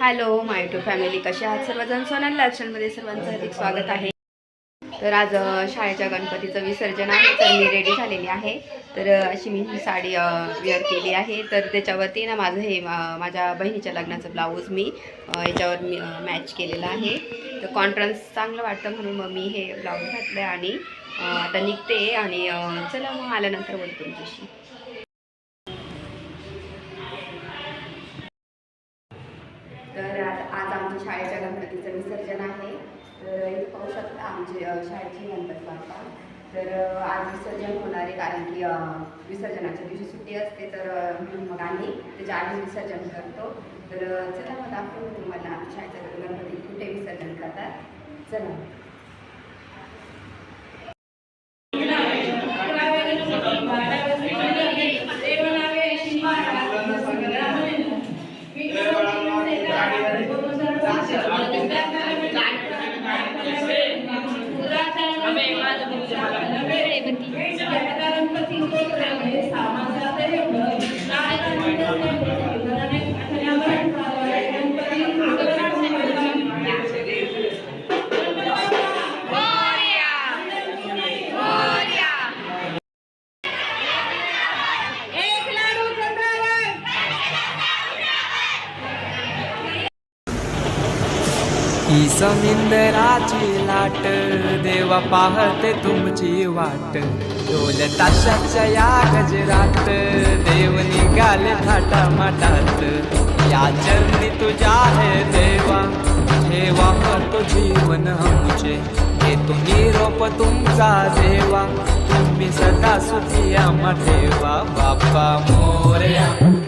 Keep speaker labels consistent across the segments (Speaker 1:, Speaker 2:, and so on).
Speaker 1: Hello my to family कसे आहात सर्वजण? सोनल लालशनमध्ये सर्वांचं अधिक स्वागत आहे. तर आज शाळेच्या गणपतीचं विसर्जन आहे तर मी रेडी झालेली आहे. तर अशी मी ही साडी वेअर केली आहे. तर त्याच्यावरती ना माझं हे माझ्या बहिणीच्या लग्नाचं ब्लाऊज मी याच्यावर मी मॅच केलेलं आहे. तर कॉन्ट्रास्ट चांगलं वाटतं म्हणून मग मी हे ब्लाऊज घातलं आणि आता निघते आणि चला मग आल्यानंतर बोलतो तुमच्याशी. शाळेच्या गणपतीचं विसर्जन आहे. तर इथे पाहू शकता आमची शाळेची गणपती बाप्पा तर आज विसर्जन होणार आहे कारण की विसर्जनाच्या दिवशी सुट्टी असते. तर मग आम्ही त्याच्या आधी विसर्जन करतो. तर चला मग दाखवू तुम्हाला आमच्या शाळेच्या गणपती कुठे विसर्जन करतात? चला.
Speaker 2: ही समिंदराची वाट देवा पाहते तुमची वाट. ढोल ताशाच्या या गजरात देव निघाले थाटा माटात या चरणी तुझ्या हे देवा हे वापरतो जीवन आमचे. हे तुम्ही रोप तुमचा देवा तुम्ही सदा सुखी आम्हा ठेवा बाप्पा मोर्या मोरया.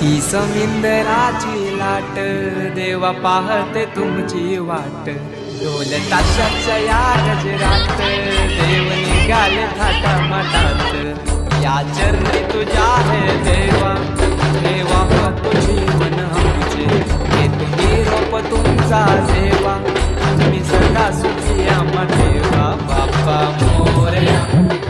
Speaker 2: ही समिंदराची लाट देवा पाहते तुमची वाट. ढोल ताशाच्या या गजरात देव निघाले थाटा मटात या चरणी तुझ्या हे देवा देवा तुझी मन आमचे. हे तुम्ही रोप तुमचा देवा तुम्ही सदा सुखी आम देवा. बाप्पा मोरया मोरया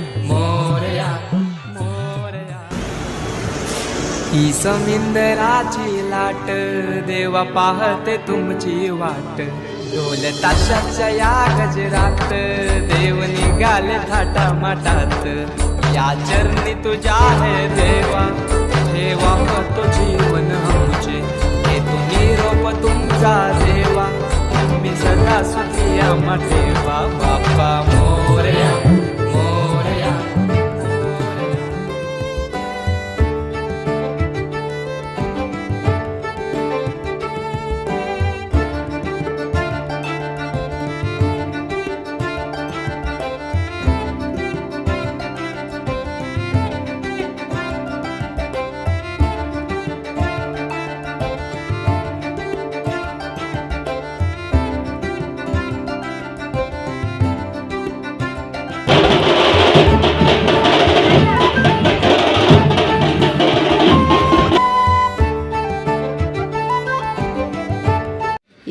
Speaker 2: ही समिंदराची लाट देवा पाहते तुमची वाट. ढोल ताशाच्या या गजरात देव निघाले थाटा माटात या चरणी तुझ्या हे देवा ठेवा तो जीवन आमचे. हे तुम्ही रोप तुमचा देवा तुम्ही सदा सुखी आम्हा ठेवा. बाप्पा मो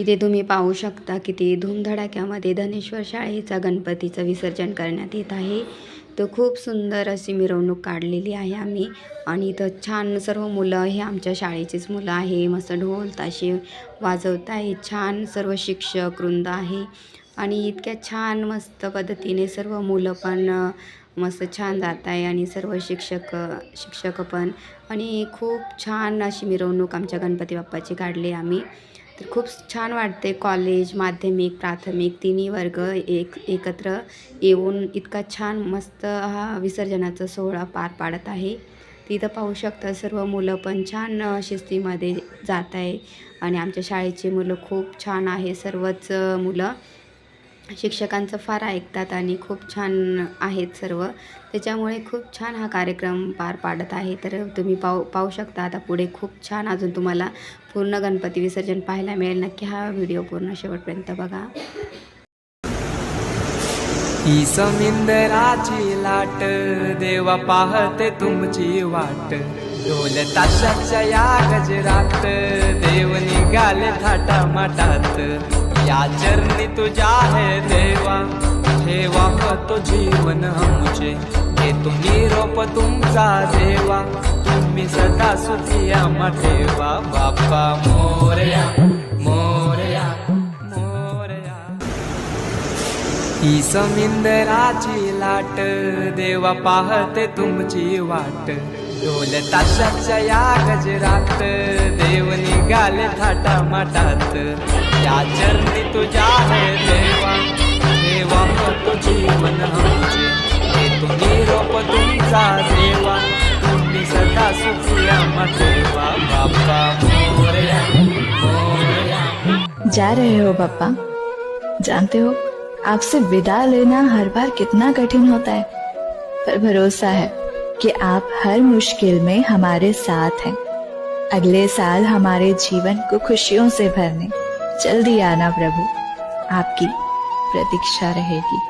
Speaker 1: इथे तुम्ही पाहू शकता किती धूमधडाक्यामध्ये धनेश्वर शाळेचा गणपतीचं विसर्जन करण्यात येत आहे. तर खूप सुंदर अशी मिरवणूक काढलेली आहे आम्ही. आणि इथं छान सर्व मुलं हे आमच्या शाळेचीच मुलं आहे. मस्त ढोल ताशे वाजवत आहे छान सर्व शिक्षक वृंद आहे. आणि इतक्या छान मस्त पद्धतीने सर्व मुलं पण मस्त छान जात आहे. आणि सर्व शिक्षक शिक्षक पण. आणि खूप छान अशी मिरवणूक आमच्या गणपती बाप्पाची काढली आम्ही. तर खूप छान वाटते कॉलेज माध्यमिक प्राथमिक तिन्ही वर्ग एक एकत्र येऊन इतका छान मस्त हा विसर्जनाचा सोहळा पार पाडत आहे. तिथं पाहू शकता सर्व मुलं पण छान शिस्तीमध्ये जात आहे आणि आमच्या शाळेची मुलं खूप छान आहे सर्वच मुलं. शिक्षकांचं फार ऐकतात आणि खूप छान आहेत सर्व. त्याच्यामुळे खूप छान हा कार्यक्रम पार पाडत आहे. तर तुम्ही पाहू पाहू शकता आता पुढे खूप छान अजून तुम्हाला पूर्ण गणपती विसर्जन पाहायला मिळेल. नक्की हा व्हिडिओ पूर्ण शेवटपर्यंत बघा.
Speaker 2: ही समिंदराची लाट देवा पाहते तुमची वाट. ढोल ताशाच्या या गजरात देव निघाले थाटा माटात या चरणी तुझ्या है देवा. ठेवा तो जीवन हमचे हे तुम्ही रोप तुमचा देवा. तुम्ही सदा सुखिया ठेवा. बाप्पा मोरया मोरया मोरया. ही समिंदराची लाट देवा पाहते तुमची वाट. ढोल ताशाच्या या गजरात देव निघाले थाटा माटात चरणी देवा। देवा तो हे तुम्ही रोप तुमचा देवा तुम्ही सदा सुखिया मोरया
Speaker 3: जा रहे हो पापा जानते हो, आपसे विदा लेना हर बार कितना कठिन होता है। पर भरोसा है कि आप हर मुश्किल में हमारे साथ हैं। अगले साल हमारे जीवन को खुशियों से भरने। जल्दी आना प्रभु। आपकी प्रतीक्षा रहेगी।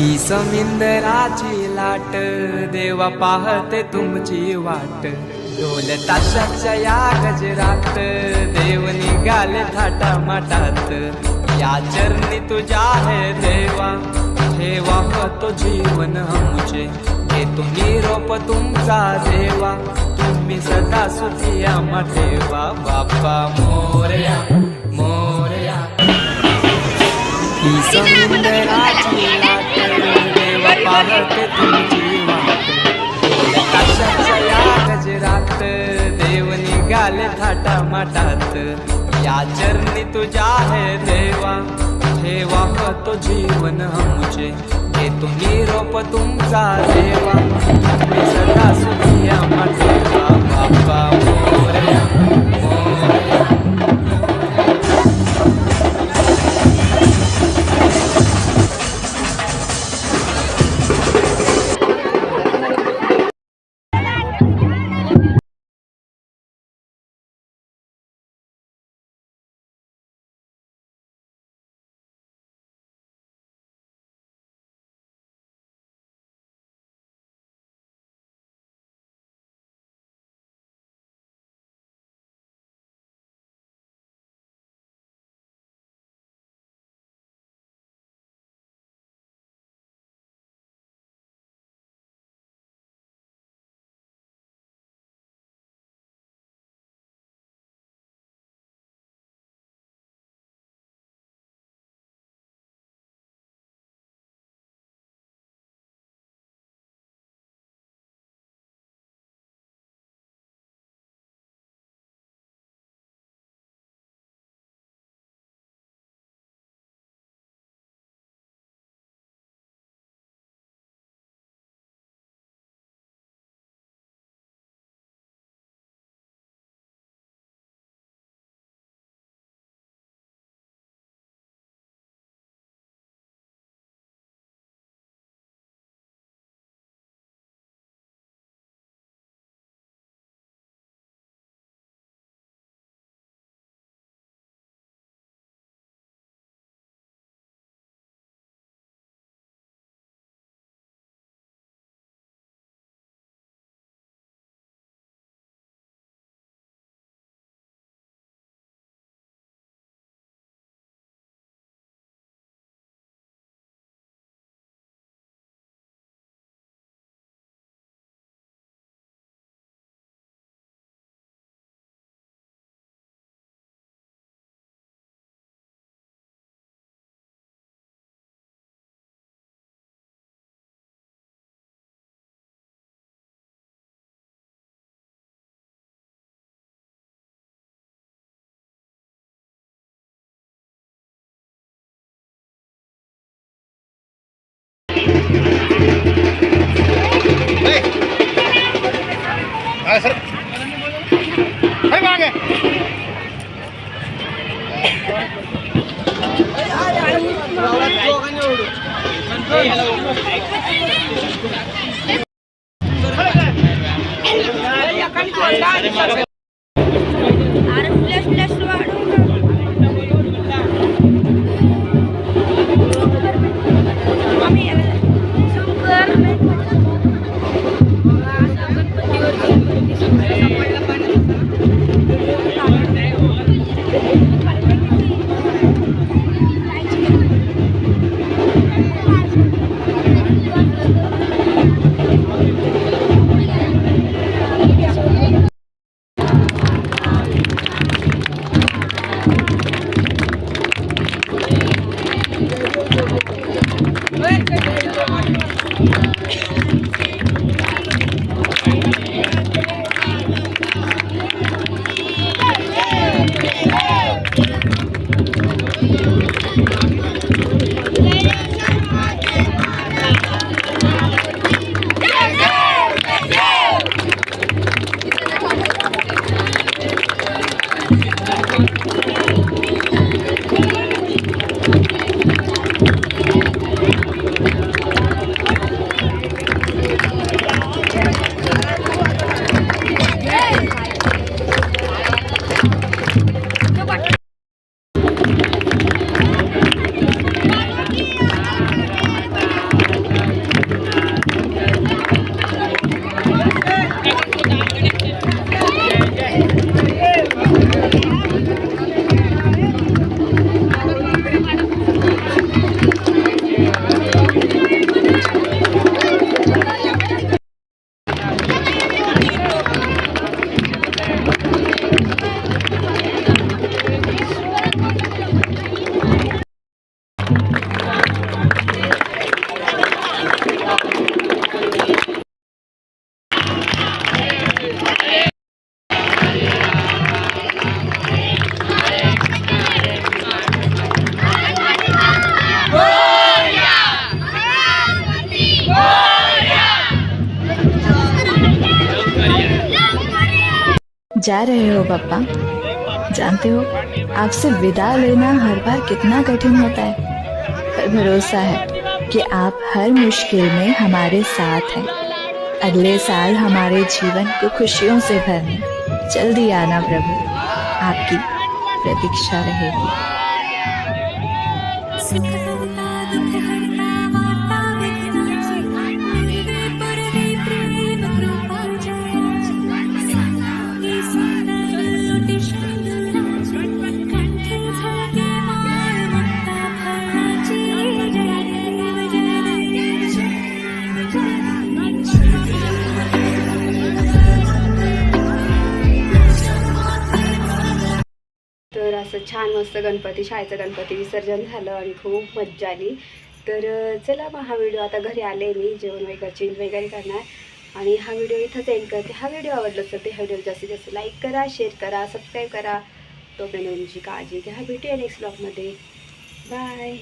Speaker 2: ही समिंदराची लाट देवा पाहते तुमची वाट. ढोल ताशाच्या या गजरात देव निघाले थाटा माटात या चरणी तुझ्या हे देवा हे वाहतो जीवन आमचे. हे तुम्ही रोप तुमचा देवा तुम्ही सदा सुखी आम्हा ठेवा. बाप्पा मोरया मोरया. ही समुद्राची लाट देवा तुमची आकाशाच्या या गजरात देव निघाले थाटा माटात या चरणी तुझ्या हे देवा. ठेवा तो जीवन आमचे? हे तुम्ही रोप तुमचा देवा. सदा सुखी आम्हा बाप्पा
Speaker 3: जा रहे हो, पापा। जानते हो, आपसे विदा लेना हर बार कितना कठिन होता है। पर भरोसा है कि आप हर मुश्किल में हमारे साथ हैं। अगले साल हमारे जीवन को खुशियों से भरने। जल्दी आना प्रभु। आपकी प्रतीक्षा रहेगी।
Speaker 1: मस्त गणपती शाळेचं गणपती विसर्जन झालं आणि खूप मज्जा आली. तर चला मग हा व्हिडिओ आता घरी आले मी जेवण वगैरे चेंज वगैरे करणार. आणि हा व्हिडिओ इथंच एंड करते. हा व्हिडिओ आवडला असेल तर हा व्हिडिओ जास्तीत जास्त लाईक करा शेअर करा सबस्क्राईब करा. तोपर्यंत तुमची काळजी घ्या. भेटूया नेक्स्ट ब्लॉगमध्ये बाय